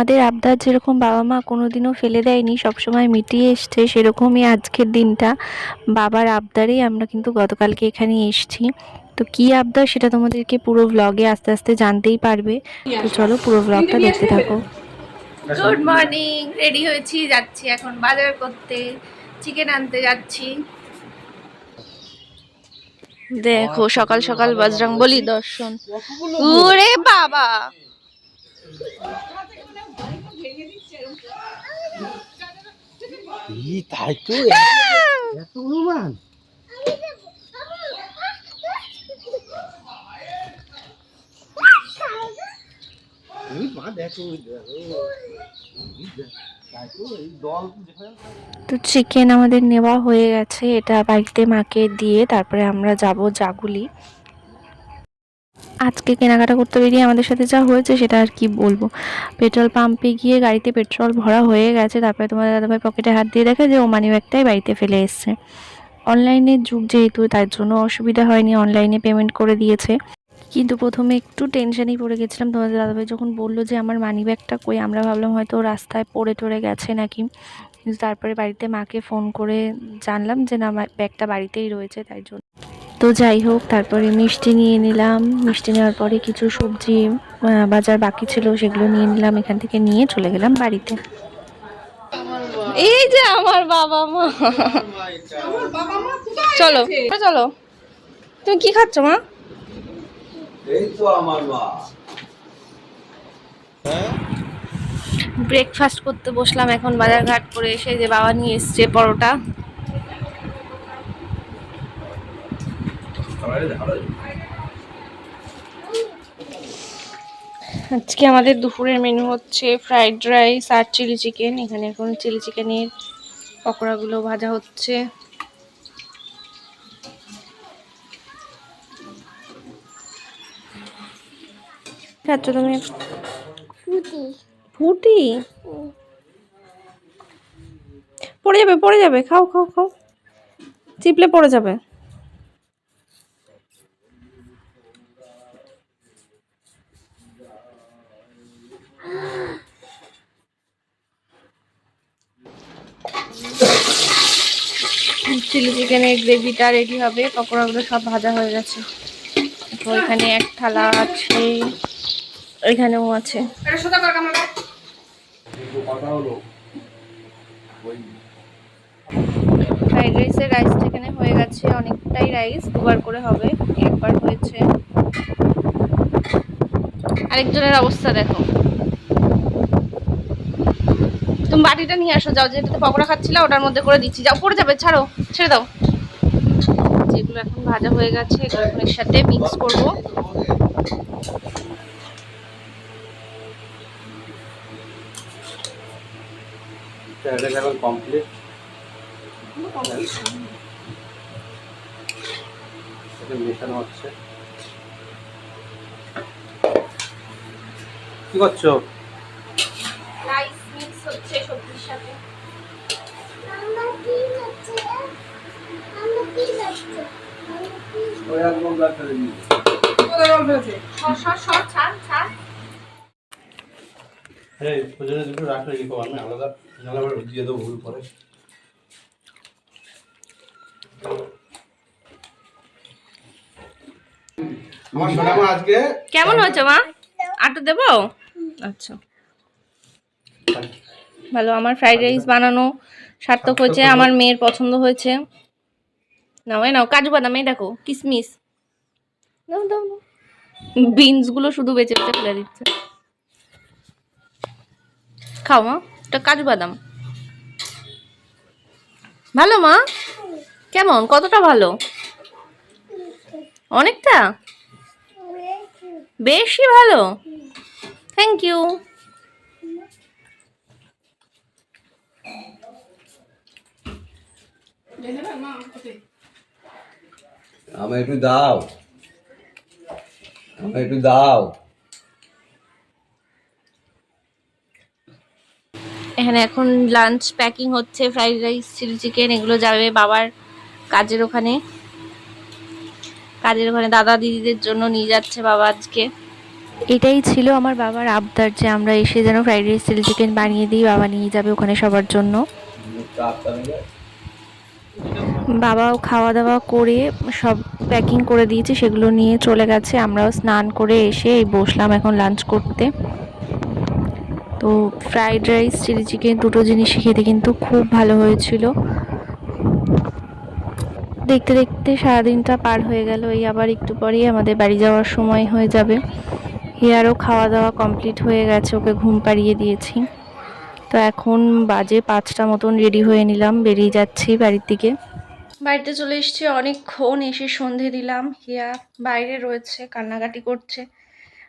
আমাদের আবদার যেরকম বাবা মা কোনোদিনও ফেলে দেয়নি সবসময় মিটিয়ে এসছে সেরকমই আজকের দিনটা। বাবার আবদারেই আমরা কিন্তু গতকালকে এখানে এসেছি। তো কি আবদার সেটা তোমাদেরকে পুরো ব্লগে আস্তে আস্তে জানতেই পারবে। তো চলো পুরো ব্লগটা দেখতে থাকো। গুড মর্নিং রেডি হয়েছি যাচ্ছি এখন বাজার করতে চিকেন আনতে যাচ্ছি। দেখো সকাল সকাল বজরং বলি দর্শন। ওরে বাবা! তাই তো এত অনুমান। তো চিকেন আমাদের নেওয়া হয়ে গেছে, এটা বাড়িতে মাকে দিয়ে, তারপরে আমরা যাব জাগুলি। আজকে কেনাকাটা করতে বেরিয়ে আমাদের সাথে যা হয়েছে সেটা আর কি বলব। পেট্রোল পাম্পে গিয়ে গাড়িতে পেট্রোল ভরা হয়ে গেছে, তারপরে তোমাদের দাদাভাই পকেটে হাত দিয়ে দেখে যে ও মানি ব্যাগটাই বাড়িতে ফেলে এসছে। অনলাইনের যুগ যেহেতু, তার জন্য অসুবিধা হয়নি অনলাইনে পেমেন্ট করে দিয়েছে। কিন্তু প্রথমে একটু টেনশনই পড়ে গেছিলাম। তোমাদের দাদাভাই যখন বলল যে আমার মানি ব্যাগটা কই, আমরা ভাবলাম হয়তো রাস্তায় পড়ে টড়ে গেছে নাকি। কিন্তু তারপরে বাড়িতে মাকে ফোন করে জানলাম যে না ব্যাগটা বাড়িতেই রয়েছে, তাই জন্য তো যাই হোক তারপরে মিষ্টি নিয়ে নিলাম। মিষ্টি নেওয়ার পরে কিছু সবজি বাজার বাকি ছিল সেগুলো নিয়ে নিলাম এখান থেকে নিয়ে চলে গেলাম বাড়িতে। এই যে আমার বাবা মা। চলো চলো। তুমি কি খাচ্ছ মা? এই তো আমার মা। ব্রেকফাস্ট করতে বসলাম এখন বাজার ঘাট করে এসে যে বাবা নিয়ে এসছে পরোটা। আজকে আমাদের দুপুরের মেনু হচ্ছে ফ্রাইড রাইস আর চিলি চিকেন এখানে এখন চিলি চিকেনের পকোড়াগুলো ভাজা হচ্ছে। খাচ্ছ তুমি ফুটি পড়ে যাবে পড়ে যাবে। খাও খাও খাও। চিপলে পড়ে যাবে। চিলি চিকেনের গ্রেভিটা রেডি হবে পকোড়াগুলো সব ভাজা হয়ে গেছে। তো এখানে এক থালা আছে এখানেও আছে। ফ্রাইড রাইসের রাইসটা এখানে হয়ে গেছে অনেকটাই রাইস দুবার করে হবে একবার হয়েছে। আরেকজনের অবস্থা দেখো। তুমি বাটিটা নিয়ে আসো, যাও যেটাতে পকোড়া খাচ্ছিলে, ওটার মধ্যে করে দিচ্ছি। যাও, পড়ে যাবে, ছাড়ো, ছেড়ে দাও। যেগুলো এখন ভাজা হয়ে গেছে, এগুলো এখন এর সাথে মিক্স করব কি করছ রাইস মিক্স হচ্ছে সবজির সাথে ওই একদম ডাক্তারে নিয়ে সর সর সর ছাড় ছাড় হ্যাঁ ওজনে দুটো রাখলে কি আমি আলাদা আলাদা দিয়ে দেবো ভুল করে আমার সোনা মা আজকে কেমন হয়েছে মা? আটা দেবো? আচ্ছা। ভালো আমার ফ্রাইড রাইস বানানো সার্থক হয়েছে আমার মেয়ের পছন্দ হয়েছে। নাও এ নাও, কাজু বাদাম, এই দেখো, কিসমিস। দাও দাও বিনসগুলো শুধু বেঁচে বেঁচে ফেলে দিচ্ছে। খাও, মা এটা কাজু বাদাম। ভালো, মা? কেমন? কতটা ভালো? অনেকটা? বেশি ভালো? থ্যাংক ইউ আমায় একটু দাও। আমায় একটু দাও। এখানে এখন লাঞ্চ প্যাকিং হচ্ছে ফ্রাইড রাইস চিলি চিকেন এগুলো যাবে বাবার কাজের ওখানে। কাজের ওখানে দাদা দিদিদের জন্য নিয়ে যাচ্ছে বাবা আজকে। এটাই ছিল আমার বাবার আবদার যে আমরা এসে যেন ফ্রাইড রাইস চিলি চিকেন বানিয়ে দিই বাবা নিয়ে যাবে ওখানে সবার জন্য। বাবাও খাওয়া দাওয়া করে সব প্যাকিং করে দিয়েছে, সেগুলো নিয়ে চলে গেছে। আমরাও স্নান করে এসে এই বসলাম এখন লাঞ্চ করতে। তো ফ্রাইড রাইস চিলি চিকেন দুটো জিনিস খেতে কিন্তু খুব ভালো হয়েছিল। দেখতে দেখতে সারাদিনটা পার হয়ে গেল, এই আবার একটু পরেই আমাদের বাড়ি যাওয়ার সময় হয়ে যাবে। হিয়ারও খাওয়া দাওয়া কমপ্লিট হয়ে গেছে, ওকে ঘুম পাড়িয়ে দিয়েছি। তো এখন বাজে পাঁচটা মতন রেডি হয়ে নিলাম, বেরিয়ে যাচ্ছি বাড়ির দিকে। বাড়িতে চলে এসেছি, অনেকক্ষণ এসে সন্ধে দিলাম। হিয়া বাইরে রয়েছে, কান্নাকাটি করছে।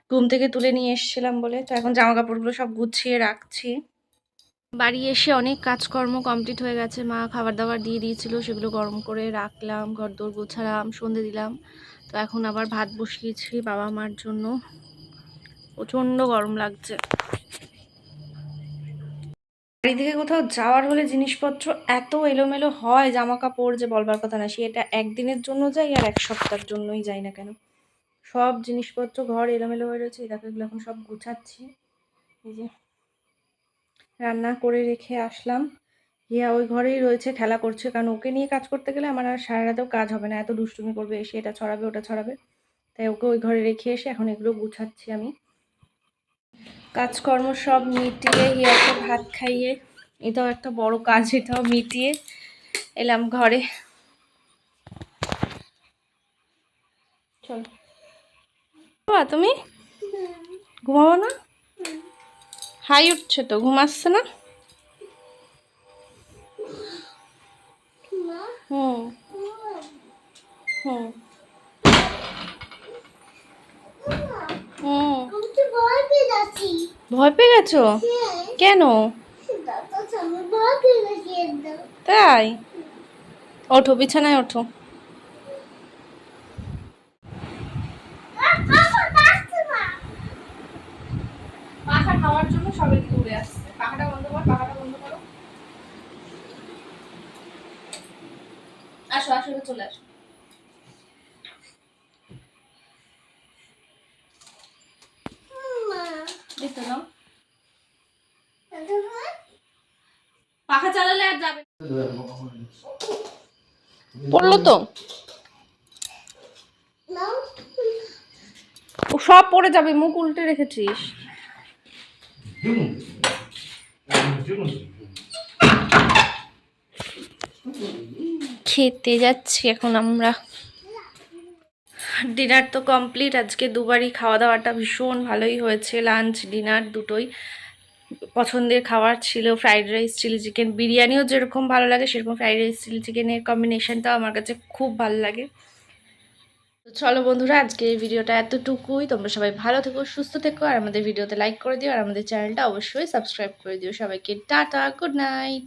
ঘুম থেকে তুলে নিয়ে এসেছিলাম বলে। তো এখন জামা কাপড়গুলো সব গুছিয়ে রাখছি। বাড়ি এসে অনেক কাজকর্ম কমপ্লিট হয়ে গেছে। মা খাবার দাবার দিয়ে দিয়েছিল, সেগুলো গরম করে রাখলাম ঘর দোর গোছালাম, সন্ধে দিলাম। তো এখন আবার ভাত বসিয়েছি বাবা মার জন্য। প্রচণ্ড গরম লাগছে। বাড়ি থেকে কোথাও যাওয়ার হলে জিনিসপত্র এত এলোমেলো হয় জামা কাপড় যে বলবার কথা না সেটা একদিনের জন্য যাই আর এক সপ্তাহের জন্যই যাই না কেন? সব জিনিসপত্র ঘর এলোমেলো হয়ে রয়েছে দেখো এগুলো এখন সব গুছাচ্ছি। এই যে রান্না করে রেখে আসলাম। হিয়া ওই ঘরেই রয়েছে, খেলা করছে, কারণ ওকে নিয়ে কাজ করতে গেলে আমার আর সারা রাতেও কাজ হবে না, এত দুষ্টুমি করবে, এসে এটা ছড়াবে, ওটা ছড়াবে। তাই ওকে ওই ঘরে রেখে এসে এখন এগুলো গুছাচ্ছি আমি। কাজকর্ম সব মিটিয়ে হিয়াকে ভাত খাইয়ে, এটাও একটা বড় কাজ, এটাও মিটিয়ে এলাম ঘরে। চল। তুমি? ঘুমাবো না? হাই উঠছে তো ঘুমাচ্ছে না? হুম। হুম আমি তো ভয় পেয়ে যাচ্ছি ভয় পেয়ে গেছো? কেন? তাই? ওঠো, বিছানায় ওঠো। পাখা খাওয়ার জন্য আসছে। আসো আসো এবার চলে আসো দেখতে দাও পাখা চালালে আর যাবে পড়ল তো? ও সব পড়ে যাবে, মুখ উল্টে রেখেছিস। খেতে যাচ্ছি এখন আমরা। ডিনার তো কমপ্লিট, আজকে দুবারই খাওয়া দাওয়াটা ভীষণ ভালোই হয়েছে, লাঞ্চ, ডিনার দুটোই। পছন্দের খাবার ছিল ফ্রাইড রাইস চিলি চিকেন বিরিয়ানিও যেরকম ভালো লাগে, সেরকম ফ্রাইড রাইস চিলি চিকেনের কম্বিনেশানটাও আমার কাছে খুব ভালো লাগে। তো চলো বন্ধুরা, আজকে এই ভিডিওটা এতটুকুই। তোমরা সবাই ভালো থেকো, সুস্থ থেকো, আর আমাদের ভিডিওতে লাইক করে দিও, আর আমাদের চ্যানেলটা অবশ্যই সাবস্ক্রাইব করে দিও। সবাইকে টাটা গুড নাইট